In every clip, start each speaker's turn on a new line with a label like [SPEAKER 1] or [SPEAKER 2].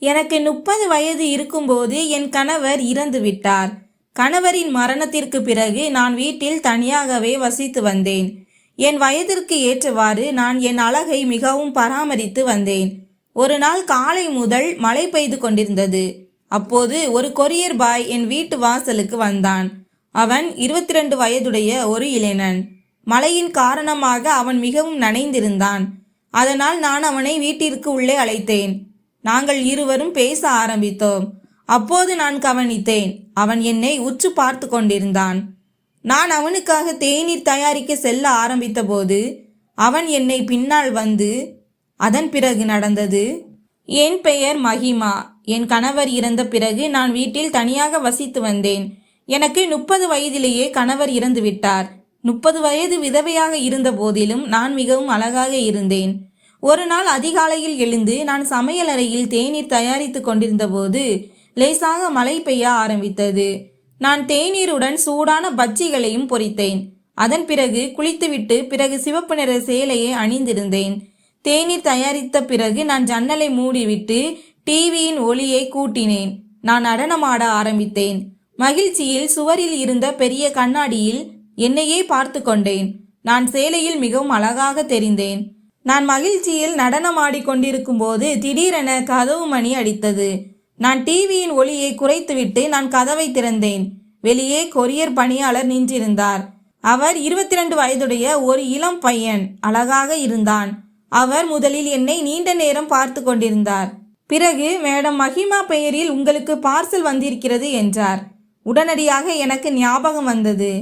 [SPEAKER 1] எனக்கு முப்பது வயது இருக்கும்போது என் கணவர் இறந்து விட்டார் கணவரின் மரணத்திற்கு பிறகு நான் வீட்டில் தனியாகவே வசித்து வந்தேன். என் வயதிற்கு ஏற்றவாறு நான் என் அழகை மிகவும் பராமரித்து வந்தேன். ஒரு நாள் காலை முதல் மழை பெய்து கொண்டிருந்தது. அப்போது ஒரு கொரியர் பாய் என் வீட்டு வாசலுக்கு வந்தான். அவன் இருபத்தி ரெண்டு வயதுடைய ஒரு இளைஞன். மழையின் காரணமாக அவன் மிகவும் நனைந்திருந்தான். அதனால் நான் அவனை வீட்டிற்கு உள்ளே அழைத்தேன். நாங்கள் இருவரும் பேச ஆரம்பித்தோம். அப்போது நான் கவனித்தேன் அவன் என்னை உற்று பார்த்து கொண்டிருந்தான். நான் அவனுக்காக தேநீர் தயாரிக்க செல்ல ஆரம்பித்தபோது அவன் என்னை பின்னால் வந்து அதன் பிறகு நடந்தது? என் பெயர் மகிமா. என் கணவர் இறந்த பிறகு நான் வீட்டில் தனியாக வசித்து வந்தேன். எனக்கு முப்பது வயதிலேயே கணவர் இறந்துவிட்டார். முப்பது வயது விதவையாக இருந்த போதிலும் நான் மிகவும் அழகாக இருந்தேன். ஒரு நாள் அதிகாலையில் எழுந்து நான் சமையலறையில் தேநீர் தயாரித்து கொண்டிருந்த போது லேசாக மழை பெய்ய ஆரம்பித்தது. நான் தேநீருடன் சூடான பஜ்ஜிகளையும் பொரித்தேன். அதன் பிறகு குளித்துவிட்டு பிறகு சிவப்பு நிற சேலையை அணிந்திருந்தேன். தேநீர் தயாரித்த பிறகு நான் ஜன்னலை மூடிவிட்டு டிவியின் ஒளியை கூட்டினேன். நான் நடனமாட ஆரம்பித்தேன். மகிழ்ச்சியில் சுவரில் இருந்த பெரிய கண்ணாடியில் என்னையே பார்த்து கொண்டேன். நான் சேலையில் மிகவும் அழகாக தெரிந்தேன். நான் மகிழ்ச்சியில் நடனமாடி கொண்டிருக்கும் போது திடீரென கதவு மணி அடித்தது. நான் டிவியின் ஒளியை குறைத்துவிட்டு நான் கதவை திறந்தேன். வெளியே கொரியர் பணியாளர் நின்றிருந்தார். அவர் இருபத்தி ரெண்டு வயதுடைய ஒரு இளம் பையன் அழகாக இருந்தான். அவர் முதலில் என்னை நீண்ட நேரம் பார்த்து கொண்டிருந்தார். பிறகு மேடம் மஹிமா பெயரில் உங்களுக்கு பார்சல் வந்திருக்கிறது என்றார். உடனடியாக எனக்கு ஞாபகம் வந்தது.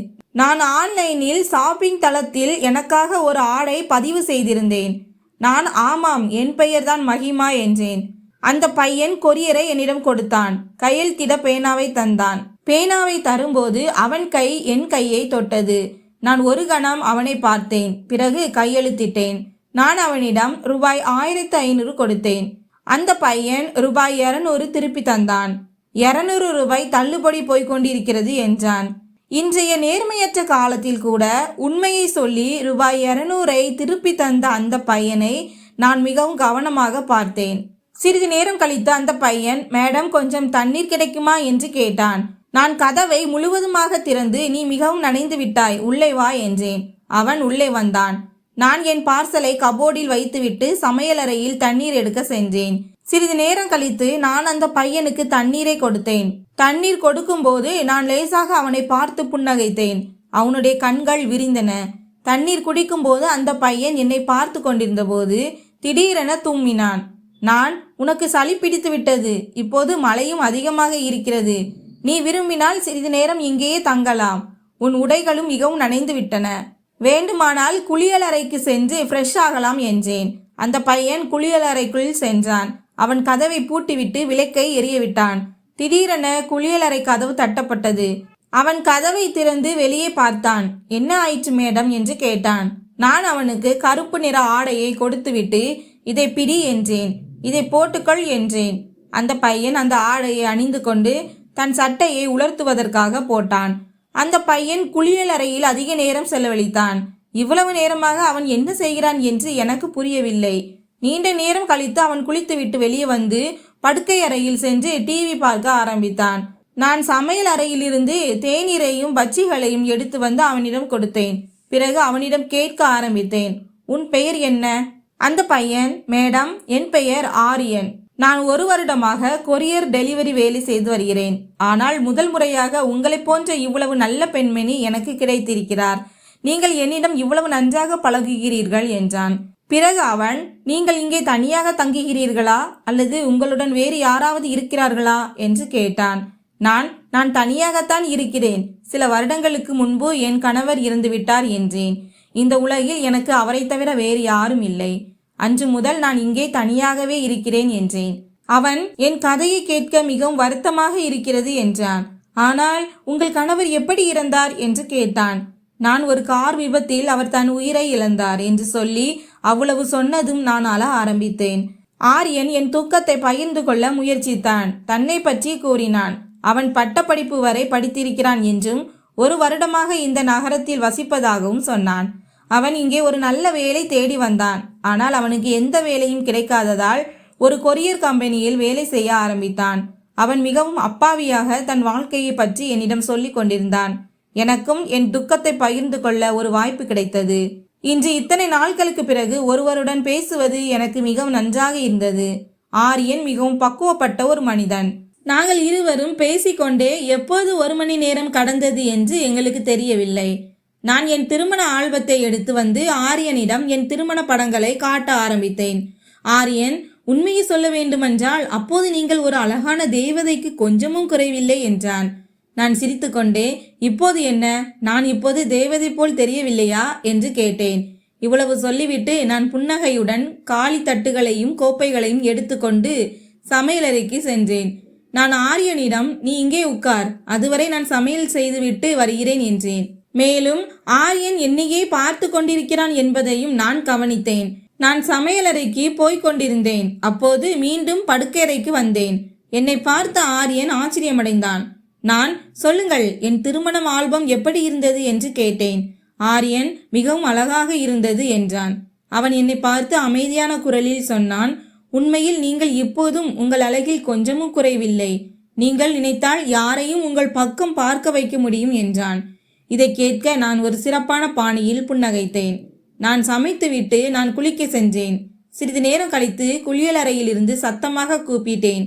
[SPEAKER 1] நான் ஆன்லைனில் ஷாப்பிங் தளத்தில் எனக்காக ஒரு ஆடை பதிவு செய்திருந்தேன். நான் ஆமாம் என் பெயர்தான் மஹிமா என்றேன். அந்த பையன் கொரியரை என்னிடம் கொடுத்தான். கையெழுத்திட பேனாவை தந்தான். பேனாவை தரும்போது அவன் கை என் கையை தொட்டது. நான் ஒரு கணம் அவனை பார்த்தேன். பிறகு கையெழுத்திட்டேன். நான் அவனிடம் ரூபாய் ஆயிரத்து ஐநூறு கொடுத்தேன். அந்த பையன் ரூபாய் இரநூறு திருப்பி தந்தான். இரநூறு ரூபாய் தள்ளுபடி போய்க் கொண்டிருக்கிறது என்றான். இன்றைய நேர்மையற்ற காலத்தில் கூட உண்மையை சொல்லி ரூபாய் இருநூறை திருப்பி தந்த அந்த பையனை நான் மிகவும் கவனமாக பார்த்தேன். சிறிது நேரம் கழித்து அந்த பையன் மேடம் கொஞ்சம் தண்ணீர் கிடைக்குமா? என்று கேட்டான். நான் கதவை முழுவதுமாக திறந்து நீ மிகவும் நனைந்து விட்டாய் உள்ளே வா என்றேன். அவன் உள்ளே வந்தான். நான் என் பார்சலை கபோர்டில் வைத்துவிட்டு சமையலறையில் தண்ணீர் எடுக்க சென்றேன். சிறிது நேரம் கழித்து நான் அந்த பையனுக்கு தண்ணீரை கொடுத்தேன். தண்ணீர் கொடுக்கும்போது நான் லேசாக அவனை பார்த்து புன்னகைத்தேன். அவனுடைய கண்கள் விரிந்தன. தண்ணீர் குடிக்கும்போது அந்த பையன் என்னை பார்த்து கொண்டிருந்த போது திடீரென தும்மினான் நான் உனக்கு சளி பிடித்து விட்டது. இப்போது மழையும் அதிகமாக இருக்கிறது. நீ விரும்பினால் சிறிது நேரம் இங்கேயே தங்கலாம். உன் உடைகளும் மிகவும் நனைந்து விட்டன. வேண்டுமானால் குளியலறைக்கு சென்று ஃப்ரெஷ் ஆகலாம் என்றேன். அந்த பையன் குளியலறைக்குள் சென்றான். அவன் கதவை பூட்டிவிட்டு விளக்கை எரியவிட்டான் திடீரென குளியலறை கதவு தட்டப்பட்டது. அவன் கதவை திறந்து வெளியே பார்த்தான். என்ன ஆயிற்று மேடம்? என்று கேட்டான். நான் அவனுக்கு கருப்பு நிற ஆடையை கொடுத்துவிட்டு இதை பிடி என்றேன். இதை போட்டுக்கொள் என்றேன். அந்த பையன் அந்த ஆடையை அணிந்து கொண்டு தன் சட்டையை உலர்த்துவதற்காக போட்டான். அந்த பையன் குளியலறையில் அதிக நேரம் செலவழித்தான். இவ்வளவு நேரமாக அவன் என்ன செய்கிறான்? என்று எனக்கு புரியவில்லை. நீண்ட நேரம் கழித்து அவன் குளித்துவிட்டு வெளியே வந்து படுக்கை அறையில் சென்று டிவி பார்க்க ஆரம்பித்தான். நான் சமையல் அறையிலிருந்து தேநீரையும் பஜ்ஜிகளையும் எடுத்து வந்து அவனிடம் கொடுத்தேன். பிறகு அவனிடம் கேட்க ஆரம்பித்தேன். உன் பெயர் என்ன? அந்த பையன் மேடம். என் பெயர் ஆரியன். நான் ஒரு வருடமாக கொரியர் டெலிவரி வேலை செய்து வருகிறேன். ஆனால் முதல் முறையாக உங்களைப் போன்ற இவ்வளவு நல்ல பெண்மணி எனக்கு கிடைத்திருக்கிறார். நீங்கள் என்னிடம் இவ்வளவு நன்றாக பழகுகிறீர்கள் என்றான். பிறகு அவன் நீங்கள் இங்கே தனியாக தங்குகிறீர்களா? அல்லது உங்களுடன் வேறு யாராவது இருக்கிறார்களா? என்று கேட்டான். நான் நான் தனியாகத்தான் இருக்கிறேன். சில வருடங்களுக்கு முன்பு என் கணவர் இறந்துவிட்டார் என்றேன். இந்த உலகில் எனக்கு அவரை தவிர வேறு யாரும் இல்லை. அன்று முதல் நான் இங்கே தனியாகவே இருக்கிறேன் என்றேன். அவன் என் கதையை கேட்க மிகவும் வருத்தமாக இருக்கிறது என்றான். ஆனால் உங்கள் கணவர் எப்படி இறந்தார்? என்று கேட்டான். நான் ஒரு கார் விபத்தில் அவர் தன் உயிரை இழந்தார் என்று சொல்லி அவ்வளவு சொன்னதும் நான் அழ ஆரம்பித்தேன். ஆரியன் என் தூக்கத்தை பகிர்ந்து கொள்ள முயற்சித்தான். தன்னை பற்றி கூறினான். அவன் பட்டப்படிப்பு வரை படித்திருக்கிறான் என்றும் ஒரு வருடமாக இந்த நகரத்தில் வசிப்பதாகவும் சொன்னான். அவன் இங்கே ஒரு நல்ல வேலை தேடி வந்தான். ஆனால் அவனுக்கு எந்த வேலையும் கிடைக்காததால் ஒரு கொரியர் கம்பெனியில் வேலை செய்ய ஆரம்பித்தான். அவன் மிகவும் அப்பாவியாக தன் வாழ்க்கையை பற்றி என்னிடம் சொல்லிக் கொண்டிருந்தான். எனக்கும் என் துக்கத்தை பகிர்ந்து கொள்ள ஒரு வாய்ப்பு கிடைத்தது. இன்று இத்தனை நாட்களுக்கு பிறகு ஒருவருடன் பேசுவது எனக்கு மிகவும் நன்றாக இருந்தது. ஆரியன் மிகவும் பக்குவப்பட்ட ஒரு மனிதன். நாங்கள் இருவரும் பேசிக்கொண்டே எப்போது ஒரு மணி நேரம் கடந்தது என்று எங்களுக்கு தெரியவில்லை. நான் என் திருமண ஆல்பத்தை எடுத்து வந்து ஆரியனிடம் என் திருமண படங்களை காட்ட ஆரம்பித்தேன். ஆரியன் உண்மையை சொல்ல வேண்டுமென்றால் அப்போது நீங்கள் ஒரு அழகான தேவதைக்கு கொஞ்சமும் குறைவில்லை என்றான். நான் சிரித்துக்கொண்டே இப்போது என்ன? நான் இப்போது தேவதை போல் தெரியவில்லையா? என்று கேட்டேன். இவ்வளவு சொல்லிவிட்டு நான் புன்னகையுடன் காலி தட்டுகளையும் கோப்பைகளையும் எடுத்துக்கொண்டு சமையலறைக்கு சென்றேன். நான் ஆரியனிடம் நீ இங்கே உட்கார். அதுவரை நான் சமையல் செய்துவிட்டு வருகிறேன் என்றேன். மேலும் ஆரியன் என்னையே பார்த்து கொண்டிருக்கிறான் என்பதையும் நான் கவனித்தேன். நான் சமையலறைக்கு போய்க் கொண்டிருந்தேன். அப்போது மீண்டும் படுக்கையறைக்கு வந்தேன். என்னை பார்த்த ஆரியன் ஆச்சரியமடைந்தான். நான் சொல்லுங்கள் என் திருமணம் ஆல்பம் எப்படி இருந்தது என்று கேட்டேன். ஆரியன் மிகவும் அழகாக இருந்தது என்றான். அவன் என்னை பார்த்து அமைதியான குரலில் சொன்னான் உண்மையில் நீங்கள் இப்போதும் உங்கள் அழகில் கொஞ்சமும் குறைவில்லை. நீங்கள் நினைத்தால் யாரையும் உங்கள் பக்கம் பார்க்க வைக்க முடியும் என்றான். இதை கேட்க நான் ஒரு சிறப்பான பாணியில் புன்னகைத்தேன். நான் சமைத்துவிட்டு நான் குளிக்க சென்றேன். சிறிது நேரம் கழித்து குளியலறையிலிருந்து சத்தமாக கூப்பிட்டேன்.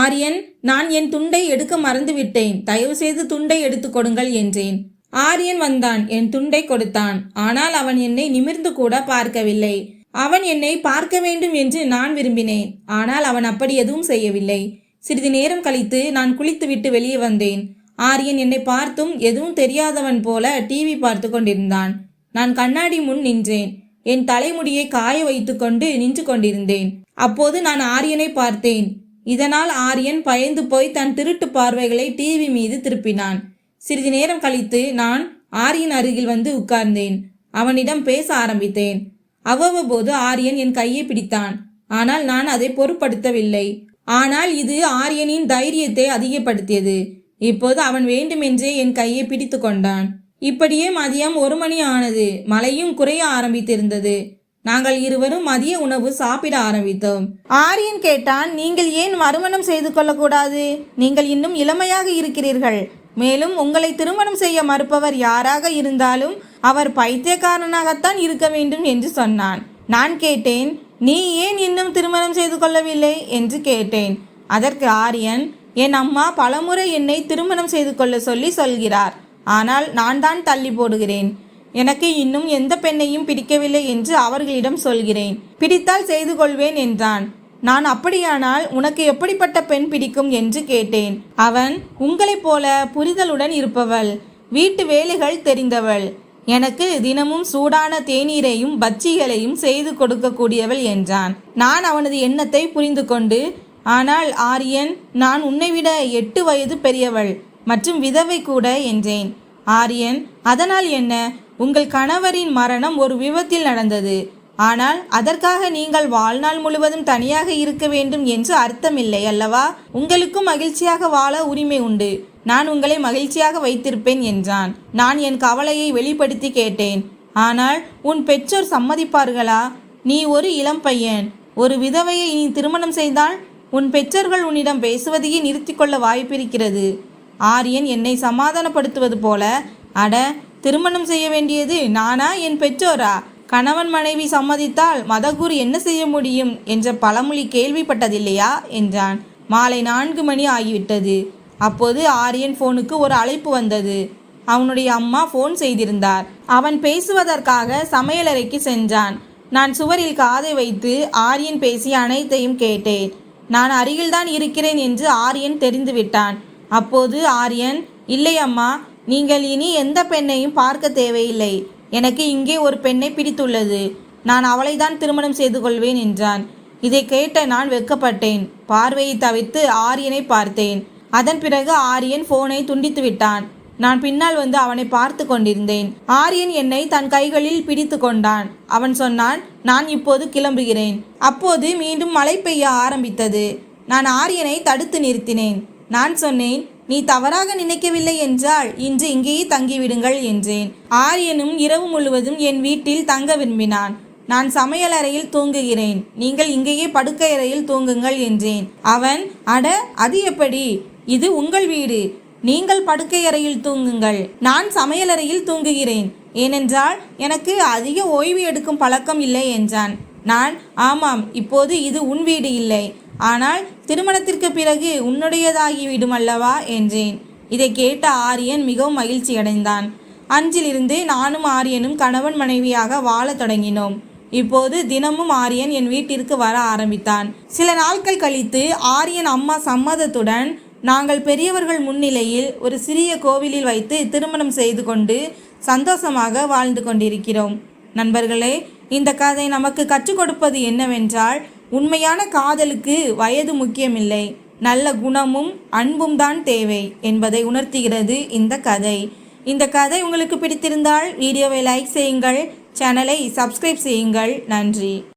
[SPEAKER 1] ஆரியன் நான் என் துண்டை எடுக்க மறந்துவிட்டேன். தயவு செய்து துண்டை எடுத்து கொடுங்கள் என்றேன். ஆரியன் வந்தான். என் துண்டை கொடுத்தான். ஆனால் அவன் என்னை நிமிர்ந்து கூட பார்க்கவில்லை. அவன் என்னை பார்க்க வேண்டும் என்று நான் விரும்பினேன். ஆனால் அவன் அப்படி எதுவும் செய்யவில்லை. சிறிது நேரம் கழித்து நான் குளித்துவிட்டு வெளியே வந்தேன். ஆரியன் என்னை பார்த்தும் எதுவும் தெரியாதவன் போல டிவி பார்த்து கொண்டிருந்தான். நான் கண்ணாடி முன் நின்றேன். என் தலைமுடியை காய வைத்துக்கொண்டு நின்று கொண்டிருந்தேன். அப்போது நான் ஆரியனை பார்த்தேன். இதனால் ஆரியன் பயந்து போய் தன் திருட்டு பார்வைகளை டிவி மீது திருப்பினான். சிறிது நேரம் கழித்து நான் ஆரியன் அருகில் வந்து உட்கார்ந்தேன். அவனிடம் பேச ஆரம்பித்தேன். அவ்வப்போது ஆரியன் என் கையை பிடித்தான். ஆனால் நான் அதை பொருட்படுத்தவில்லை. ஆனால் இது ஆரியனின் தைரியத்தை அதிகப்படுத்தியது. இப்போது அவன் வேண்டுமென்றே என் கையை பிடித்து கொண்டான். இப்படியே மதியம் ஒரு மணி ஆனது. மழையும் குறைய ஆரம்பித்திருந்தது. நாங்கள் இருவரும் மதிய உணவு சாப்பிட ஆரம்பித்தோம். ஆரியன் கேட்டான் நீங்கள் ஏன் மறுமணம் செய்து கொள்ளக்கூடாது? நீங்கள் இன்னும் இளமையாக இருக்கிறீர்கள். மேலும் உங்களை திருமணம் செய்ய மறுப்பவர் யாராக இருந்தாலும் அவர் பைத்தியக்காரனாகத்தான் இருக்க வேண்டும் என்று சொன்னான். நான் கேட்டேன் நீ ஏன் இன்னும் திருமணம் செய்து கொள்ளவில்லை? என்று கேட்டேன். அதற்கு ஆரியன் என் அம்மா பலமுறை என்னை திருமணம் செய்து கொள்ள சொல்லி சொல்கிறார். ஆனால் நான் தான் தள்ளி போடுகிறேன். எனக்கு இன்னும் எந்த பெண்ணையும் பிடிக்கவில்லை என்று அவர்களிடம் சொல்கிறேன். பிடித்தால் செய்து கொள்வேன் என்றான். நான் அப்படியானால் உனக்கு எப்படிப்பட்ட பெண் பிடிக்கும் என்று கேட்டேன். அவன் உங்களைப் போல புரிதலுடன் இருப்பவள் வீட்டு வேலைகள் தெரிந்தவள் எனக்கு தினமும் சூடான தேநீரையும் பச்சிகளையும் செய்து கொடுக்கக்கூடியவள் என்றான். நான் அவனது எண்ணத்தை புரிந்து கொண்டு ஆனால் ஆரியன் நான் உன்னை விட எட்டு வயது பெரியவள் மற்றும் விதவை கூட என்றேன். ஆரியன் அதனால் என்ன? உங்கள் கணவரின் மரணம் ஒரு விபத்தில் நடந்தது. ஆனால் அதற்காக நீங்கள் வாழ்நாள் முழுவதும் தனியாக இருக்க வேண்டும் என்று அர்த்தமில்லை அல்லவா? உங்களுக்கும் மகிழ்ச்சியாக வாழ உரிமை உண்டு. நான் உங்களை மகிழ்ச்சியாக வைத்திருப்பேன் என்றான். நான் என் கவலையை வெளிப்படுத்தி கேட்டேன். ஆனால் உன் பெற்றோர் சம்மதிப்பார்களா? நீ ஒரு இளம் பையன். ஒரு விதவையை நீ திருமணம் செய்தால் உன் பெற்றோர்கள் உன்னிடம் பேசுவதையே நிறுத்திக்கொள்ள வாய்ப்பிருக்கிறது. ஆரியன் என்னை சமாதானப்படுத்துவது போல அட திருமணம் செய்ய வேண்டியது நானா? என் பெற்றோரா? கணவன் மனைவி சம்மதித்தால் மதகுரு என்ன செய்ய முடியும்? என்ற பழமொழி கேள்விப்பட்டதில்லையா? என்றான். மாலை நான்கு மணி ஆகிவிட்டது. அப்போது ஆரியன் ஃபோனுக்கு ஒரு அழைப்பு வந்தது. அவனுடைய அம்மா ஃபோன் செய்திருந்தார். அவன் பேசுவதற்காக சமையலறைக்கு சென்றான். நான் சுவரில் காதை வைத்து ஆரியன் பேசிய அனைத்தையும் கேட்டேன். நான் அருகில்தான் இருக்கிறேன் என்று ஆரியன் தெரிந்துவிட்டான். அப்போது ஆரியன் இல்லை அம்மா நீங்கள் இனி எந்த பெண்ணையும் பார்க்க தேவையில்லை. எனக்கு இங்கே ஒரு பெண்ணை பிடித்துள்ளது. நான் அவளை தான் திருமணம் செய்து கொள்வேன் என்றான். இதை கேட்ட நான் வெட்கப்பட்டேன். பார்வையை தவிர்த்து ஆரியனை பார்த்தேன். அதன் பிறகு ஆரியன் போனை துண்டித்து விட்டான். நான் பின்னால் வந்து அவனை பார்த்து கொண்டிருந்தேன். ஆரியன் என்னை தன் கைகளில் பிடித்து கொண்டான். அவன் சொன்னான் நான் இப்போது கிளம்புகிறேன். அப்போது மீண்டும் மழை பெய்ய ஆரம்பித்தது. நான் ஆரியனை தடுத்து நிறுத்தினேன். நான் சொன்னேன் நீ தவறாக நினைக்கவில்லை என்றால் இன்று இங்கேயே தங்கிவிடுங்கள் என்றேன். ஆரியனும் இரவு முழுவதும் என் வீட்டில் தங்க விரும்பினான். நான் சமையலறையில் தூங்குகிறேன். நீங்கள் இங்கேயே படுக்கை அறையில் தூங்குங்கள் என்றேன். அவன் அட அது எப்படி? இது உங்கள் வீடு. நீங்கள் படுக்கை அறையில் தூங்குங்கள். நான் சமையலறையில் தூங்குகிறேன். ஏனென்றால் எனக்கு அதிக ஓய்வு எடுக்கும் பழக்கம் இல்லை என்றான். நான் ஆமாம் இப்போது இது உன் வீடு இல்லை. ஆனால் திருமணத்திற்கு பிறகு உன்னுடையதாகிவிடும் அல்லவா என்றேன். இதை கேட்ட ஆரியன் மிகவும் மகிழ்ச்சி அடைந்தான். அன்றிலிருந்து நானும் ஆரியனும் கணவன் மனைவியாக வாழத் தொடங்கினோம். இப்போது தினமும் ஆரியன் என் வீட்டிற்கு வர ஆரம்பித்தான். சில நாட்கள் கழித்து ஆரியன் அம்மா சம்மதத்துடன் நாங்கள் பெரியவர்கள் முன்னிலையில் ஒரு சிறிய கோவிலில் வைத்து திருமணம் செய்து கொண்டு சந்தோஷமாக வாழ்ந்து கொண்டிருக்கிறோம். நண்பர்களே இந்த கதை நமக்கு கற்றுக் கொடுப்பது என்னவென்றால் உண்மையான காதலுக்கு வயது முக்கியமில்லை. நல்ல குணமும் அன்பும் தான் தேவை என்பதை உணர்த்துகிறது இந்த கதை. இந்த கதை உங்களுக்கு பிடித்திருந்தால் வீடியோவை லைக் செய்யுங்கள் சேனலை சப்ஸ்கிரைப் செய்யுங்கள். நன்றி.